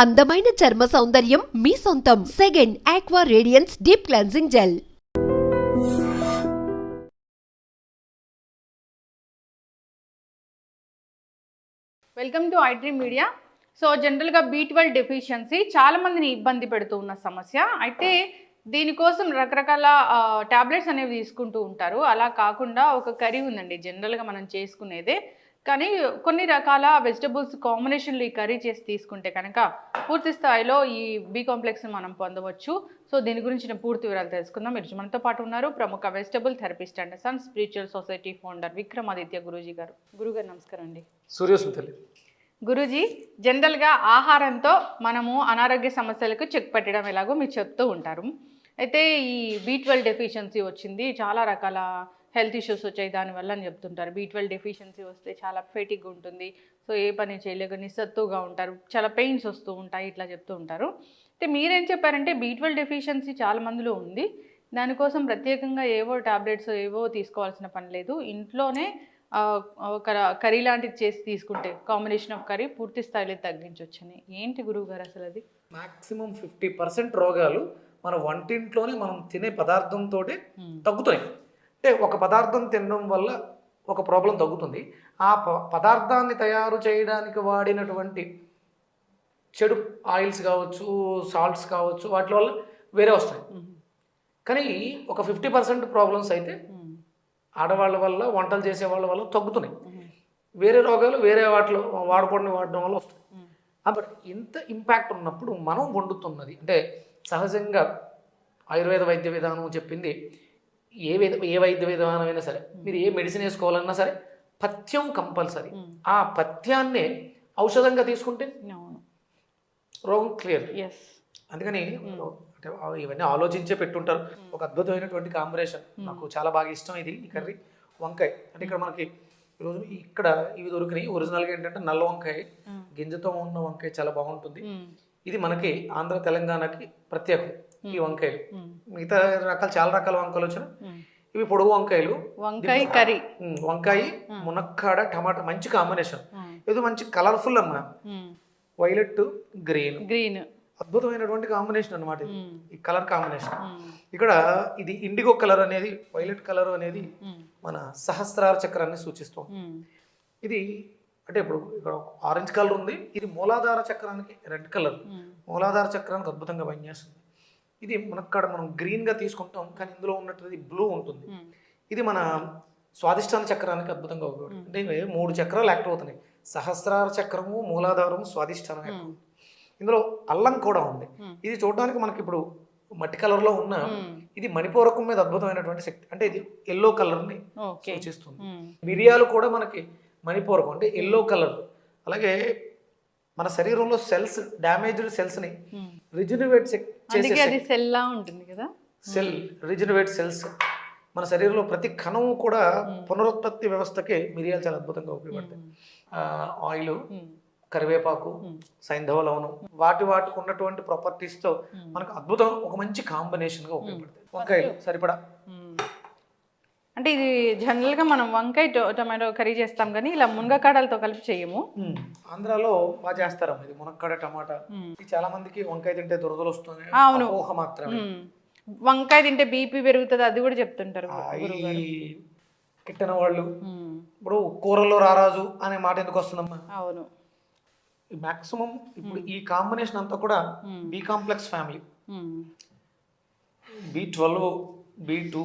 అందమైన చర్మ సౌందర్యం మీ సొంతం. Second aqua radiance deep cleansing gel welcome to iDream media so జనరల్గా బీ ట్వెల్వ్ డెఫిషియన్సీ చాలా మందిని ఇబ్బంది పెడుతూ ఉన్న సమస్య. అయితే దీనికోసం రకరకాల టాబ్లెట్స్ అనేవి తీసుకుంటూ ఉంటారు. అలా కాకుండా ఒక కర్రీ ఉందండి. జనరల్గా మనం చేసుకునేదే. కానీ కొన్ని రకాల వెజిటబుల్స్ కాంబినేషన్లో ఈ కర్రీ చేసి తీసుకుంటే కనుక పూర్తి స్థాయిలో ఈ బి కాంప్లెక్స్ని మనం పొందవచ్చు. సో దీని గురించిన పూర్తి వివరాలు తెలుసుకుందాం. మీరు మనతో పాటు ఉన్నారు. ప్రముఖ vegetable therapist and sun spiritual society founder Vikramaditya Guruji గారు. గురుగారు నమస్కారం అండి. సూర్యస్మితలి గురూజీ జనరల్గా ఆహారంతో మనము అనారోగ్య సమస్యలకు చెక్ పెట్టడం ఎలాగో మీరు చెప్తూ ఉంటారు. అయితే ఈ బీ ట్వెల్వ్ డెఫిషియన్సీ వచ్చింది. చాలా రకాల హెల్త్ ఇష్యూస్ వచ్చాయి దానివల్ల అని చెప్తుంటారు. బీ ట్వెల్వ్ డెఫిషియన్సీ వస్తే చాలా ఫెటిక్ ఉంటుంది. సో ఏ పని చేయలేక నిస్సత్తుగా ఉంటారు. చాలా పెయిన్స్ వస్తూ ఉంటాయి ఇట్లా చెప్తూ ఉంటారు. అయితే మీరేం చెప్పారంటే బీ ట్వెల్వ్ డెఫిషియన్సీ చాలా మందిలో ఉంది. దానికోసం ప్రత్యేకంగా ఏవో టాబ్లెట్స్ ఏవో తీసుకోవాల్సిన పని లేదు. ఇంట్లోనే కర్రీ లాంటిది చేసి తీసుకుంటే కాంబినేషన్ ఆఫ్ కర్రీ పూర్తి స్థాయిలో తగ్గించవచ్చని ఏంటి గురువు గారు అసలు అది? మాక్సిమం ఫిఫ్టీ పర్సెంట్ రోగాలు మన వంటింట్లోనే మనం తినే పదార్థంతో తగ్గుతాయి అంటే ఒక పదార్థం తినడం వల్ల ఒక ప్రాబ్లం తగ్గుతుంది. ఆ ప- పదార్థాన్ని తయారు చేయడానికి వాడినటువంటి చెడు ఆయిల్స్ కావచ్చు సాల్ట్స్ కావచ్చు వాటి వల్ల వేరే వస్తాయి. కానీ ఒక ఫిఫ్టీ పర్సెంట్ ప్రాబ్లమ్స్ అయితే ఆడవాళ్ళ వల్ల వంటలు చేసే వాళ్ళ వల్ల తగ్గుతున్నాయి. వేరే రోగాలు వేరే వాటిలో వాడకూడని వాడడం వల్ల వస్తాయి. కాబట్టి ఇంత ఇంపాక్ట్ ఉన్నప్పుడు మనం వండుతున్నది అంటే సహజంగా ఆయుర్వేద వైద్య విధానం చెప్పింది ఏ విధ ఏ వైద్య విధానం అయినా సరే మీరు ఏ మెడిసిన్ వేసుకోవాలన్నా సరే పథ్యం కంపల్సరీ. ఆ పథ్యాన్నే ఔషధంగా తీసుకుంటే రోగం క్లియర్ అందుకని అంటే ఇవన్నీ ఆలోచించే పెట్టుంటారు. ఒక అద్భుతమైనటువంటి కాంబినేషన్ నాకు చాలా బాగా ఇష్టం ఇది ఈ కర్రీ. వంకాయ. అంటే ఇక్కడ మనకి ఈరోజు ఇక్కడ ఇవి దొరికినాయి. ఒరిజినల్గా ఏంటంటే నల్ల వంకాయ. గింజతో ఉన్న వంకాయ చాలా బాగుంటుంది. ఇది మనకి ఆంధ్ర తెలంగాణకి ప్రత్యేకం. ఈ వంకాయలు. మిగతా రకాల చాలా రకాల వంకాయలు వచ్చిన ఇవి పొడుగు వంకాయలు. వంకాయ కర్రీ. వంకాయ మునక్కాడ టమాటా మంచి కాంబినేషన్. ఇది మంచి కలర్ఫుల్ అమ్మా. వైలెట్ గ్రీన్ గ్రీన్ అద్భుతమైనటువంటి కాంబినేషన్ అన్నమాట ఇది. ఈ కలర్ కాంబినేషన్. ఇక్కడ ఇది ఇండిగో కలర్ అనేది వైలెట్ కలర్ అనేది మన సహస్రార చక్రాన్ని సూచిస్తాం. ఇది అంటే ఇప్పుడు ఇక్కడ ఆరెంజ్ కలర్ ఉంది. ఇది మూలాధార చక్రానికి రెడ్ కలర్ మూలాధార చక్రానికి అద్భుతంగా పనిచేస్తుంది. ఇది మనక్కడ మనం గ్రీన్గా తీసుకుంటాం కానీ ఇందులో ఉన్నటువంటి బ్లూ ఉంటుంది. ఇది మన స్వాదిష్టాన చక్రానికి అద్భుతంగా ఉపయోగపడుతుంది. అంటే మూడు చక్రాలు యాక్టివ్ అవుతున్నాయి. సహస్రార చక్రము మూలాధారము స్వాదిష్టానం యాక్టివ్. ఇందులో అల్లం కూడా ఉంది. ఇది చూడడానికి మనకి ఇప్పుడు మట్టి కలర్లో ఉన్న ఇది మణిపూరకం మీద అద్భుతమైనటువంటి శక్తి అంటే ఇది ఎల్లో కలర్ని సూచిస్తుంది. మిరియాలు కూడా మనకి మణిపూరకం అంటే ఎల్లో కలర్. అలాగే మన శరీరంలో సెల్స్ డ్యామేజ్డ్ సెల్స్ని రిజనరేట్ చేసే అందుకే అది సెల్లా ఉంటుంది కదా? సెల్ రిజనరేట్ సెల్స్ మన శరీరంలో ప్రతి కణము కూడా పునరుత్పత్తి వ్యవస్థకి మిరియాలు చాలా అద్భుతంగా ఉపయోగపడతాయి. ఆయిల్ కరివేపాకు సైంధవ లవణం వాటి వాటికి ఉన్నటువంటి ప్రాపర్టీస్తో మనకు అద్భుతం ఒక మంచి కాంబినేషన్గా ఉపయోగపడతాయి. వంకాయలు. సరిపడా. అంటే ఇది జనరల్గా మనం వంకాయ టొ- టొమాటో కర్రీ చేస్తాం కానీ ఇలా మునగకాడలతో కలిపి చేయము. ఆంధ్రాలో బాగా చేస్తారమ్మ ఇది మునక్కాడ టమాటా. ఇది చాలా మందికి వంకాయ తింటే దురదలు వస్తుంది అవును. మాత్రమే. మ్మ్. వంకాయ తింటే బీపీ పెరుగుతుంది అది కూడా చెప్తుంటారు కిట్టన వాళ్ళు. ఇప్పుడు కూరల్లో రారాజు అనే మాట ఎందుకు వస్తుందమ్మా? అవును. మాక్సిమం ఇప్పుడు ఈ కాంబినేషన్ అంతా కూడా B complex family. B twelve B two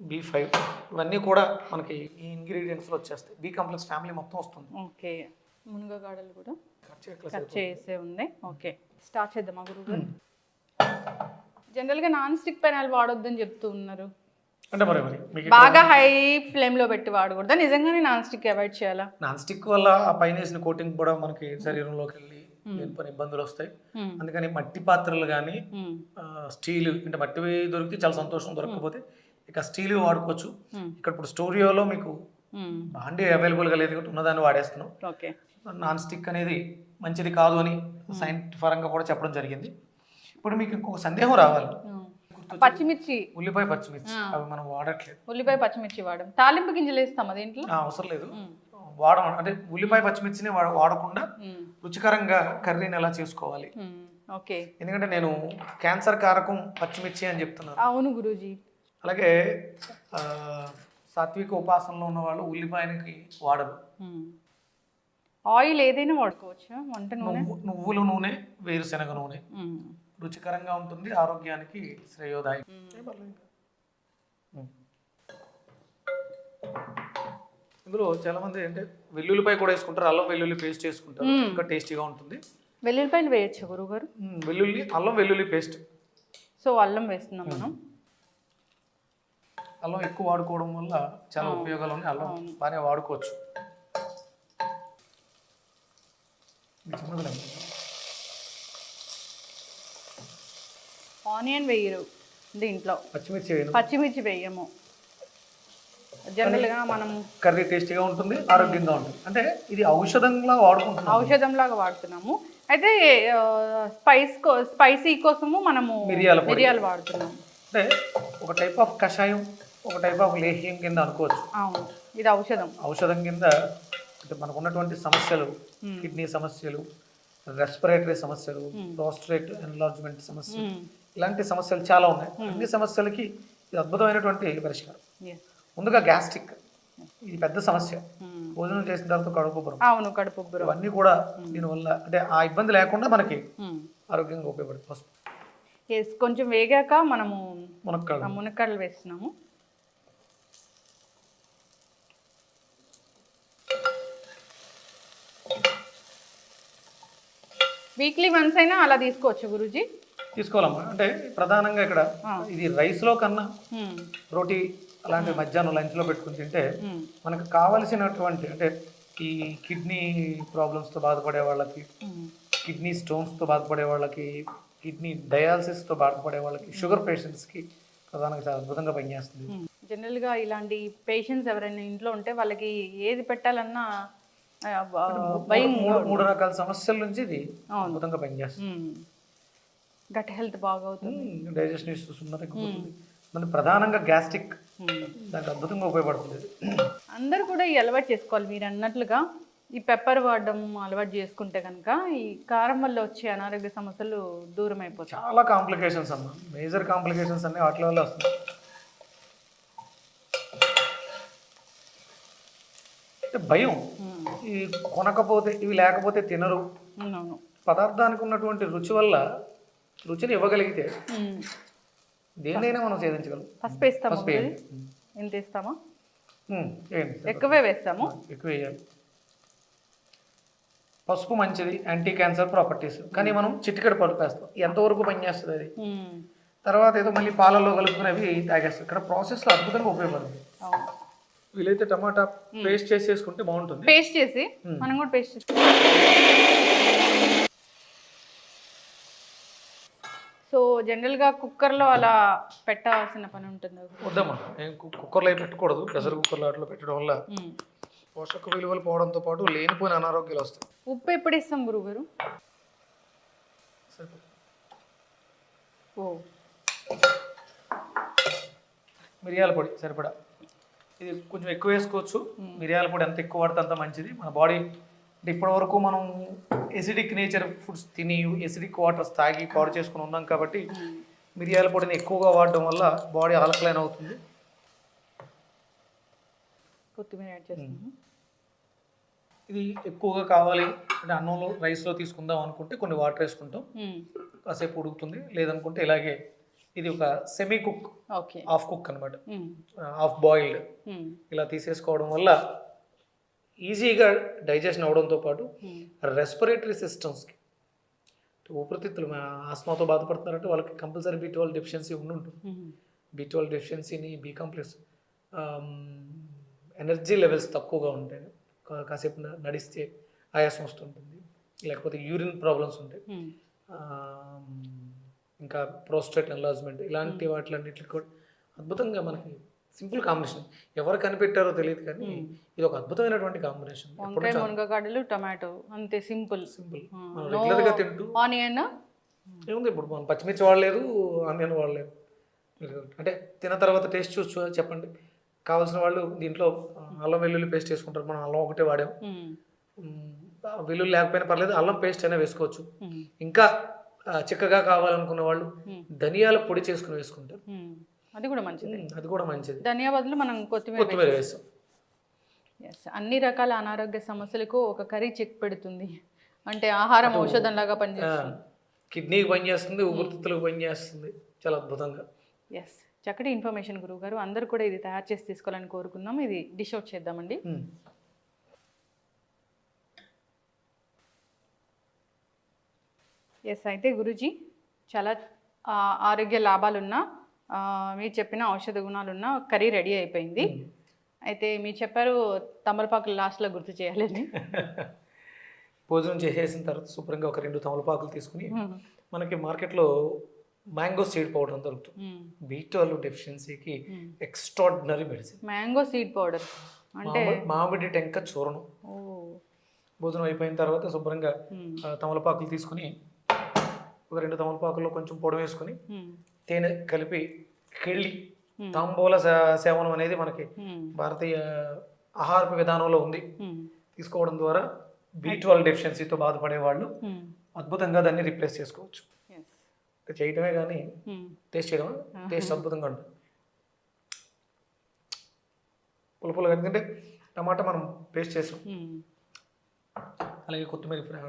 B five ఇవన్నీ కూడా మనకి ఈ ఇంగ్రీడియంట్స్లో వచ్చేస్తాయి. బి కాంప్లెక్స్ ఫ్యామిలీ మొత్తం వస్తుంది. ఓకే. మునగకాడలు కూడా కట్ చేసే ఉంది. ఓకే. స్టార్ట్ చేద్దామా గురువు జనరల్గా నాన్ స్టిక్ పెనాల్ వాడొద్దని చెప్తూ ఉన్నారు. అంటే మరి మరి మీకు బాగా హై ఫ్లేమ్లో పెట్టి వాడకూడదా? నిజంగానే నాన్ స్టిక్ అవాయిడ్ చేయాలా? నాన్ స్టిక్ వల్ల ఆ పైన వేసిన కోటింగ్ కూడా మనకి శరీరంలోకి వెళ్ళి లేని పని ఇబ్బందులు వస్తాయి. అందుకని మట్టి పాత్రలు కానీ. స్టీల్ అంటే మట్టివి దొరికితే చాలా సంతోషం దొరకకపోతే ఇక స్టీల్ వాడుకోవచ్చు. మ్మ్. ఇక్కడ ఇప్పుడు స్టూడియోలో మీకు మ్మ్. బాండీ అవైలబుల్గా లేదు కాబట్టి ఉన్నదాన్ని వాడేస్తున్నాం. ఓకే. నాన్ స్టిక్ అనేది మంచిది కాదు అని సైంటిఫిక్ పరంగా కూడా చెప్పడం జరిగింది. ఇప్పుడు మీకు ఇంకొక సందేహం రావాలి. పచ్చిమిర్చి. ఉల్లిపాయ పచ్చిమిర్చి. అవి మనం వాడట్లేదు. ఉల్లిపాయ పచ్చిమిర్చి వాడడం తాలింపు గింజలు వేస్తామా దీంట్లో ఆ, అవసరం లేదు. వాడ అంటే ఉల్లిపాయ పచ్చిమిర్చిని వాడ- వాడకుండా. రుచికరంగా కర్రీని ఎలా చేసుకోవాలి. ఓకే. ఎందుకంటే నేను క్యాన్సర్ కారకం పచ్చిమిర్చి అని చెప్తున్నాను. అవును గురూజీ. అలాగే ఆ, సాత్విక ఉపాసనలో ఉన్న వాళ్ళు ఉల్లిపాయనికి వాడరు. ఆయిల్ ఏదైనా వాడుకోవచ్చా? వంట నూనె? నువ్వు నువ్వుల నూనె వేరుశనగ నూనె. రుచికరంగా ఉంటుంది ఆరోగ్యానికి శ్రేయోదాయం. ఇందులో చాలా మంది అంటే వెల్లుల్లిపాయ కూడా వేసుకుంటారు అల్లం వెల్లుల్లి పేస్ట్ చేసుకుంటారు మ్మ్. ఇంకా టేస్టీగా ఉంటుంది. వెల్లుల్లిపాయలు వేయచ్చు గురుగారు మ్మ్, వెల్లుల్లి అల్లం వెల్లుల్లి పేస్ట్. సో అల్లం వేస్తున్నాం మనం. అల్లం ఎక్కువ వాడుకోవడం వల్ల చాలా ఉపయోగాలు ఉన్నాయి అల్లం బాగానే వాడుకోవచ్చు. ఆనియన్ వేయరు దీంట్లో. పచ్చిమిర్చి పచ్చిమిర్చి వేయము. జనరల్గా మనం కర్రీ టేస్టీగా ఉంటుంది ఆరోగ్యంగా ఉంటుంది. అంటే ఇది ఔషధంలా వాడుకుంటున్నాం ఔషధం లాగా వాడుతున్నాము. అయితే స్పైస్ స్పైసీ కోసము మనము మిరియాల. మిరియాలు వాడుతున్నాము. అంటే ఒక టైప్ ఆఫ్ కషాయం. ఒక టైప్ ఆఫ్ లేహ్యం కింద అనుకోవచ్చు. అవును. ఇది ఔషధం. ఔషధం కింద అంటే మనకు ఉన్నటువంటి సమస్యలు కిడ్నీ సమస్యలు రెస్పిరేటరీ సమస్యలు ప్రోస్ట్రేట్ ఎన్లార్జ్మెంట్ సమస్యలు. ఇలాంటి సమస్యలు చాలా ఉన్నాయి. అన్ని సమస్యలకి ఇది అద్భుతమైనటువంటి పరిష్కారం. ముందుగా గ్యాస్ట్రిక్. ఇది పెద్ద సమస్య. భోజనం చేసిన తర్వాత కడుపుబ్బరం అవును కడుపు. ఇవన్నీ కూడా దీనివల్ల అంటే ఆ ఇబ్బంది లేకుండా మనకి. ఆరోగ్యంగా ఉపయోగపడుతుంది. కొంచెం వేగాక మనము మునక్కాడ మునక్కాడలు వేస్తున్నాము. వీక్లీ వన్స్ అయినా అలా తీసుకోవచ్చు గురూజీ తీసుకోవాలమ్మా అంటే ప్రధానంగా ఇక్కడ ఇది రైస్లో కన్నా మ్మ్. రోటీ అలాంటి మధ్యాహ్నం లంచ్లో పెట్టుకుని తింటే. మనకు కావలసినటువంటి అంటే ఈ కిడ్నీ ప్రాబ్లమ్స్తో బాధపడే వాళ్ళకి. కిడ్నీ స్టోన్స్తో బాధపడే వాళ్ళకి కిడ్నీ డయాలసిస్తో బాధపడే వాళ్ళకి షుగర్ పేషెంట్స్కి ప్రధానంగా చాలా అద్భుతంగా పనిచేస్తుంది. జనరల్గా ఇలాంటి పేషెంట్స్ ఎవరైనా ఇంట్లో ఉంటే వాళ్ళకి ఏది పెట్టాలన్నా మూడు మూడు రకాల సమస్యల నుంచి ఇది. అద్భుతంగా పనిచేస్తుంది. గట్ హెల్త్ బాగా అవుతుంది డైజెషన్ ఇష్యూస్ ఉన్న తగ్గిపోతుంది మన ప్రధానంగా గ్యాస్ట్రిక్. దానికి అద్భుతంగా ఉపయోగపడుతుంది. అందరూ కూడా ఈ అలవాటు చేసుకోవాలి. మీరు అన్నట్లుగా ఈ పెప్పర్ వాడడం అలవాటు చేసుకుంటే కనుక ఈ కారం వల్ల వచ్చే అనారోగ్య సమస్యలు దూరం అయిపోతాయి. చాలా కాంప్లికేషన్స్ అమ్మా. మేజర్ కాంప్లికేషన్స్ అన్ని వాటి వల్ల అంటే భయం. ఈ కొనకపోతే ఇవి లేకపోతే తినరు. పదార్థానికి ఉన్నటువంటి రుచి వల్ల రుచిని ఇవ్వగలిగితే మ్మ్. దేన్నైనా మనం సేధించగలం పసుపు వేస్తామా. ఎంత వేస్తామా? ఎక్కువే వేస్తాము. ఎక్కువ వేయాలి. పసుపు మంచిది యాంటీ క్యాన్సర్ ప్రాపర్టీస్. కానీ మనం చిటికెడు పడుపు వేస్తాం. ఎంతవరకు పనిచేస్తుంది అది. తర్వాత ఏదో మళ్ళీ పాలల్లో కలుపుకునేవి తాగేస్తాం. ఇక్కడ ప్రాసెస్లో అద్భుతంగా ఉపయోగపడుతుంది. వీలైతే టమాటా పేస్ట్ చేసేసుకుంటే బాగుంటుంది. పేస్ట్ చేసి మనం కూడా పేస్ట్ చేసి సో జనరల్గా కుక్కర్లో అలా పెట్టాల్సిన పని ఉంటుంది? వద్దమ్మా కుక్కర్లో పెట్టకూడదు ప్రెషర్ కుక్కర్లో అట్లా పెట్టడం వల్ల. పోషక విలువలు పోవడంతో పాటు లేనిపోయిన అనారోగ్యాలు వస్తాయి. ఉప్పు ఎప్పుడు ఇస్తాం సరిపోతుంది. ఓ. మిరియాల పొడి సరిపడా? ఇది కొంచెం ఎక్కువ వేసుకోవచ్చు. మిరియాల పొడి ఎంత ఎక్కువ వాడితే అంత మంచిది. మన బాడీ అంటే ఇప్పటి వరకు మనం ఎసిడిక్ నేచర్ ఫుడ్స్ తిని ఎసిడిక్ వాటర్స్ తాగి పాడు చేసుకుని ఉన్నాం కాబట్టి మిరియాల పొడిని ఎక్కువగా వాడడం వల్ల బాడీ ఆల్కలైన్ అవుతుంది. కొత్తిమీర యాడ్ ఇది ఎక్కువగా కావాలి అంటే అన్నంలో రైస్లో తీసుకుందాం అనుకుంటే కొన్ని వాటర్ వేసుకుంటాం. కాసేపు ఉడుకుతుంది. లేదనుకుంటే ఇలాగే ఇది ఒక సెమీ కుక్ హాఫ్ కుక్ అనమాట. Half boiled. ఇలా తీసేసుకోవడం వల్ల ఈజీగా డైజెషన్ అవడంతో పాటు. రెస్పిరేటరీ సిస్టమ్స్కి ఊపిరితిత్తులు ఆస్మాతో బాధపడుతున్నారంటే వాళ్ళకి కంపల్సరీ బీ ట్వెల్వ్ డెఫిషియన్సీ ఉండి ఉంటుంది మ్మ్. బీ ట్వెల్వ్ డెఫిషియన్సీని బీ కాంప్లెక్స్ ఎనర్జీ లెవెల్స్ తక్కువగా ఉంటాయి కా- కాసేపు నడిస్తే ఆయాసం వస్తుంటుంది లేకపోతే యూరిన్ ప్రాబ్లమ్స్ ఉంటాయి ఇంకా ప్రోస్టేట్ ఎన్లాజ్మెంట్ ఇలాంటి వాటిలన్నిటికి కూడా అద్భుతంగా మనకి సింపుల్ కాంబినేషన్. ఎవరు కనిపెట్టారో తెలియదు కానీ ఇది ఒక అద్భుతమైనటువంటి కాంబినేషన్. వంకాయ మునగకాడలు టమాటో అంతే సింపుల్. సింపుల్. ఆ, మనం no- రెగ్యులర్గా తింటూ ఆనియన్? ఏముంది ఇప్పుడు మనం పచ్చిమిర్చి వాడలేదు ఆనియన్ వాడలేదు అంటే తిన్న తర్వాత టేస్ట్ చూసి చెప్పండి. కావాల్సిన వాళ్ళు దీంట్లో అల్లం వెల్లుల్లి పేస్ట్ వేసుకుంటారు మనం అల్లం ఒకటే వాడాం. వెల్లుల్లి లేకపోయినా పర్లేదు అల్లం పేస్ట్ అయినా వేసుకోవచ్చు. ఇంకా చిక్కగా కావాలనుకున్న వాళ్ళు ధనియాల పొడి చేసుకుని వేసుకుంటారు. అది కూడా మంచిది. అది కూడా మంచిది. ధనియా బదులు మనం కొత్తిమీర కొత్తిమీర వేస్తాం. ఎస్ అన్ని రకాల అనారోగ్య సమస్యలకు ఒక కర్రీ చెక్ పెడుతుంది. అంటే ఆహారం ఔషధం లాగా పనిచేస్తుంది. కిడ్నీకి పనిచేస్తుంది ఊపిరితిత్తులకు పనిచేస్తుంది. చాలా అద్భుతంగా. ఎస్ చక్కటి ఇన్ఫర్మేషన్ గురువు గారు. అందరూ కూడా ఇది తయారు చేసి తీసుకోవాలని కోరుకుందాం. ఇది డిష్ అవుట్ చేద్దామండి. ఎస్ అయితే గురుజీ చాలా ఆరోగ్య లాభాలున్న మీరు చెప్పిన ఔషధ గుణాలున్న కర్రీ రెడీ అయిపోయింది. అయితే మీరు చెప్పారు తమలపాకులు లాస్ట్లో గుర్తు చేయాలని. భోజనం చేసేసిన తర్వాత శుభ్రంగా ఒక రెండు తమలపాకులు తీసుకుని మనకి మార్కెట్లో మ్యాంగో సీడ్ పౌడర్ దొరుకుతుంది. B twelve డెఫిషియన్సీకి extraordinary medicine. Mango seed powder. అంటే మామిడి టెంక చూర్ణం భోజనం అయిపోయిన తర్వాత శుభ్రంగా తమలపాకులు తీసుకుని ఒక రెండు తమలపాకుల్లో కొంచెం పొడి వేసుకుని. తేనె కలిపి కెళ్ళి. తాంబూల సేవనం అనేది మనకి. భారతీయ ఆహారపు విధానంలో ఉంది. తీసుకోవడం ద్వారా బీ ట్వెల్వ్ డెఫిషియన్సీతో బాధపడే వాళ్ళు. అద్భుతంగా దాన్ని రిప్లేస్ చేసుకోవచ్చు చేయటమే కానీ. టేస్ట్ చేయడం టేస్ట్ అద్భుతంగా ఉంటుంది పులుపులు ఎందుకంటే టమాటా మనం పేస్ట్ చేసాం. అలాగే కొత్తిమీర ఫ్రై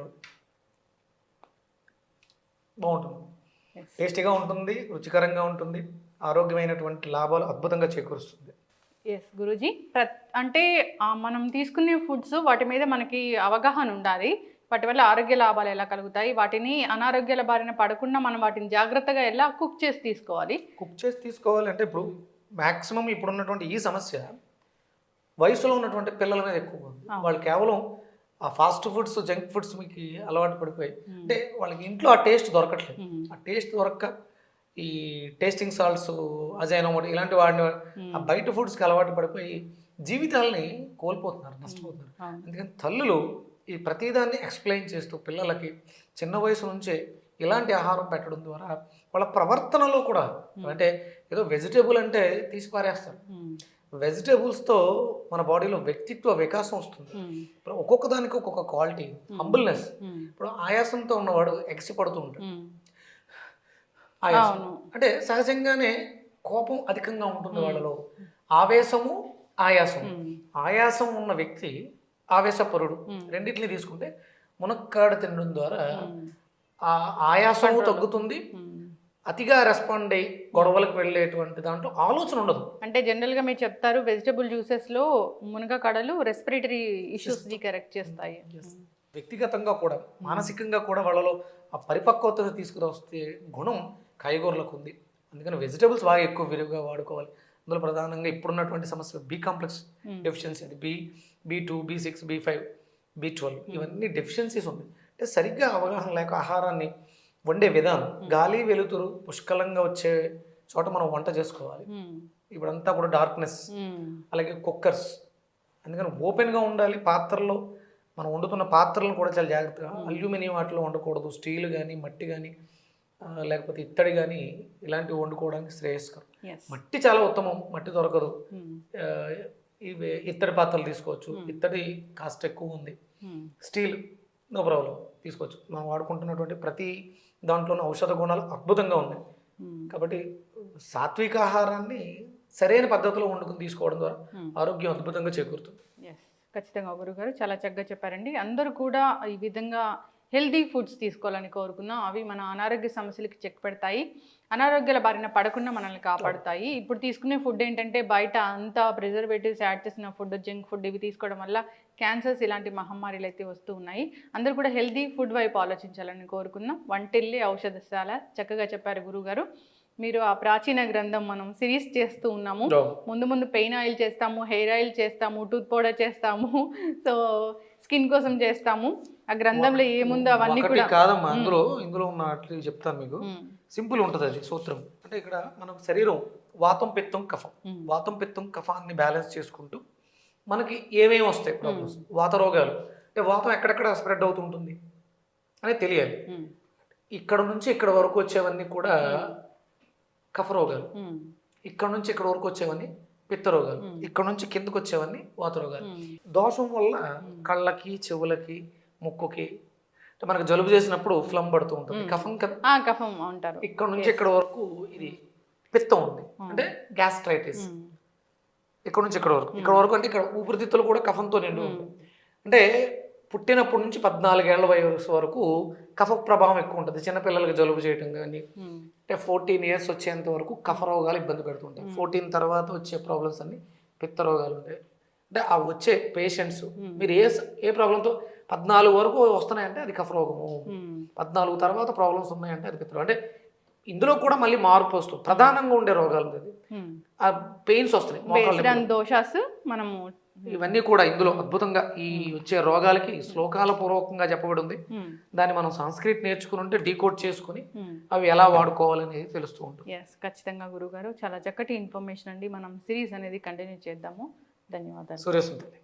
బాగుంటుంది. టేస్టీగా ఉంటుంది రుచికరంగా ఉంటుంది ఆరోగ్యమైనటువంటి లాభాలు అద్భుతంగా చేకూరుస్తుంది. ఎస్ గురూజీ. ప్ర అంటే మనం తీసుకునే ఫుడ్స్ వాటి మీద మనకి అవగాహన ఉండాలి. వాటి వల్ల ఆరోగ్య లాభాలు ఎలా కలుగుతాయి? వాటిని అనారోగ్యాల బారిన పడకుండా మనం వాటిని జాగ్రత్తగా ఎలా కుక్ చేసి తీసుకోవాలి? కుక్ చేసి తీసుకోవాలంటే ఇప్పుడు మ్యాక్సిమం ఇప్పుడు ఉన్నటువంటి ఈ సమస్య వయసులో ఉన్నటువంటి పిల్లల మీద ఎక్కువగా ఉంది. వాళ్ళు కేవలం ఆ ఫాస్ట్ ఫుడ్స్ జంక్ ఫుడ్స్ మీకు అలవాటు పడిపోయి అంటే వాళ్ళకి ఇంట్లో ఆ టేస్ట్ దొరకట్లేదు. ఆ టేస్ట్ దొరక్క ఈ టేస్టింగ్ సాల్ట్స్ అజైనోమోటి ఇలాంటి వాడిని ఆ బయట ఫుడ్స్కి అలవాటు పడిపోయి జీవితాలని కోల్పోతున్నారు నష్టపోతున్నారు. అందుకని తల్లులు ఈ ప్రతిదాన్ని ఎక్స్ప్లెయిన్ చేస్తూ పిల్లలకి చిన్న వయసు నుంచే ఇలాంటి ఆహారం పెట్టడం ద్వారా వాళ్ళ ప్రవర్తనలో కూడా అంటే ఏదో వెజిటేబుల్ అంటే తీసి పారేస్తారు మ్మ్. వెజిటేబుల్స్తో మన బాడీలో వ్యక్తిత్వ వికాసం వస్తుంది. ఇప్పుడు ఒక్కొక్క దానికి ఒక్కొక్క క్వాలిటీ హంబుల్నెస్. ఇప్పుడు ఆయాసంతో ఉన్నవాడు ఎగసి పడుతూ ఉంటాడు. ఆయాసం. అంటే సహజంగానే కోపం అధికంగా ఉంటుంది వాళ్ళలో. ఆవేశము ఆయాసం. ఆయాసం ఉన్న వ్యక్తి ఆవేశపరుడు. రెండింటిని తీసుకుంటే మునక్కాడ తినడం ద్వారా ఆ ఆయాసము తగ్గుతుంది. అతిగా రెస్పాండ్ అయ్యి గొడవలకు వెళ్ళేటువంటి దాంట్లో ఆలోచన ఉండదు. అంటే జనరల్గా మీరు చెప్తారు వెజిటబుల్ జ్యూసెస్లో మునగ కడలు రెస్పిరేటరీ ఇష్యూస్ని కరెక్ట్ చేస్తాయి. వ్యక్తిగతంగా కూడా మానసికంగా కూడా వాళ్ళలో ఆ పరిపక్వతను తీసుకురొస్తే గుణం కాయగూరలకు ఉంది. అందుకని వెజిటేబుల్స్ బాగా ఎక్కువ విరివిగా వాడుకోవాలి. అందులో ప్రధానంగా ఇప్పుడున్నటువంటి సమస్య బి కాంప్లెక్స్ డెఫిషియన్సీ అది. B B two B six B five B twelve ఇవన్నీ డెఫిషియన్సీస్ ఉన్నాయి. అంటే సరిగ్గా అవగాహన లేక ఆహారాన్ని వండే విధానం. గాలి వెలుతురు పుష్కలంగా వచ్చే చోట మనం వంట చేసుకోవాలి. మ్మ్. ఇప్పుడంతా కూడా డార్క్నెస్. అలాగే కుక్కర్స్. అందుకని ఓపెన్గా ఉండాలి. పాత్రలో మనం వండుతున్న పాత్రలను కూడా చాలా జాగ్రత్తగా అల్యూమినియం వాటిలో వండకూడదు. స్టీల్ కానీ మట్టి కానీ లేకపోతే ఇత్తడి కానీ ఇలాంటివి వండుకోవడానికి శ్రేయస్కరం. మట్టి చాలా ఉత్తమం. మట్టి దొరకదు. ఇవి ఇత్తడి పాత్రలు తీసుకోవచ్చు. ఇత్తడి కాస్ట్ ఎక్కువ ఉంది. Steel no problem. తీసుకోవచ్చు. మనం వాడుకుంటున్నటువంటి ప్రతి దాంట్లోనూ ఔషధ గుణాలు అద్భుతంగా ఉన్నాయి. కాబట్టి సాత్విక ఆహారాన్ని సరైన పద్ధతిలో వండుకుని తీసుకోవడం ద్వారా ఆరోగ్యం అద్భుతంగా చేకూరుతుంది. ఖచ్చితంగా గురుగారు చాలా చక్కగా చెప్పారండి. అందరూ కూడా ఈ విధంగా హెల్దీ ఫుడ్స్ తీసుకోవాలని కోరుకున్నాం అవి మన అనారోగ్య సమస్యలకి చెక్ పెడతాయి. అనారోగ్యాల బారిన పడకుండా మనల్ని కాపాడుతాయి. ఇప్పుడు తీసుకునే ఫుడ్ ఏంటంటే బయట అంతా ప్రిజర్వేటివ్స్ యాడ్ చేసిన ఫుడ్ జంక్ ఫుడ్ ఇవి తీసుకోవడం వల్ల క్యాన్సర్స్ ఇలాంటి మహమ్మారీలు అయితే వస్తూ ఉన్నాయి. అందరూ కూడా హెల్దీ ఫుడ్ వైపు ఆలోచించాలని కోరుకున్నాం వంటిల్లి ఔషధశాల. చక్కగా చెప్పారు గురుగారు మీరు ఆ ప్రాచీన గ్రంథం మనం సిరీస్ చేస్తూ ఉన్నాము. ముందు ముందు పెయిన్ ఆయిల్ చేస్తాము హెయిర్ ఆయిల్ చేస్తాము టూత్ పౌడర్ చేస్తాము. సో స్కిన్ కోసం చేస్తాము. ఆ గ్రంథంలో ఏముందో అవన్నీ కూడా కాదమ్మా అందులో ఇందులో ఉన్న చెప్తాను మీకు. సింపుల్ ఉంటుంది అది సూత్రం. అంటే ఇక్కడ మన శరీరం వాతం పిత్తం కఫం. వాతం పిత్తం కఫాన్ని బ్యాలెన్స్ చేసుకుంటూ మనకి ఏమేమి వస్తాయి ప్రాబ్లమ్స్? వాత రోగాలు అంటే వాతం ఎక్కడెక్కడ స్ప్రెడ్ అవుతుంటుంది అనేది తెలియాలి. ఇక్కడ నుంచి ఇక్కడ వరకు వచ్చేవన్నీ కూడా కఫ రోగాలు. ఇక్కడ నుంచి ఇక్కడ వరకు వచ్చేవన్నీ పిత్త రోగాలు ఇక్కడ నుంచి కిందకు వచ్చేవన్నీ వాత రోగాలు. దోషం వల్ల కళ్ళకి చెవులకి ముక్కుకి అంటే మనకు జలుబు చేసినప్పుడు ఫ్లమ్ పడుతూ ఉంటుంది. కఫం కదా? కఫం అంటారు ఇక్కడ నుంచి ఇక్కడ వరకు ఇది పిత్తం ఉంది. అంటే గ్యాస్ట్రైటిస్. ఇక్కడ నుంచి ఇక్కడ వరకు. ఇక్కడ వరకు అంటే ఇక్కడ ఊపిరితిత్తులు కూడా కఫంతో నిండి అంటే పుట్టినప్పటి నుంచి పద్నాలుగేళ్ళ వయసు వరకు కఫ ప్రభావం ఎక్కువ ఉంటుంది. చిన్నపిల్లలకి జలుబు చేయటం కానీ. అంటే ఫోర్టీన్ ఇయర్స్ వచ్చేంత వరకు కఫ రోగాలు ఇబ్బంది పెడుతుంటాయి ఫోర్టీన్ తర్వాత వచ్చే ప్రాబ్లమ్స్ అన్ని పిత్త రోగాలు ఉంటాయి. అంటే ఆ వచ్చే పేషెంట్స్ మీరు ఏ ఏ ప్రాబ్లంతో పద్నాలుగు వరకు వస్తున్నాయంటే అది కఫ రోగము. పద్నాలుగు తర్వాత ప్రాబ్లమ్స్ ఉన్నాయంటే అది పిత్త అంటే ఇందులో కూడా మళ్ళీ మార్పు వస్తుంది ప్రధానంగా ఉండే రోగాలు మ్మ్. ఆ పెయిన్స్ వస్తున్నాయి దోషాస్ మనము ఇవన్నీ కూడా ఇందులో అద్భుతంగా ఈ వచ్చే రోగాలకి శ్లోకాల పూర్వకంగా చెప్పబడి ఉంది. దాన్ని మనం సంస్కృత్ నేర్చుకుని ఉంటే డీకోడ్ చేసుకుని. అవి ఎలా వాడుకోవాలనేది తెలుస్తూ ఉంటుంది. ఎస్ ఖచ్చితంగా గురుగారు. చాలా చక్కటి ఇన్ఫర్మేషన్ అండి. మనం సిరీస్ అనేది కంటిన్యూ చేద్దాము. ధన్యవాదాలు. సూర్యసుందరి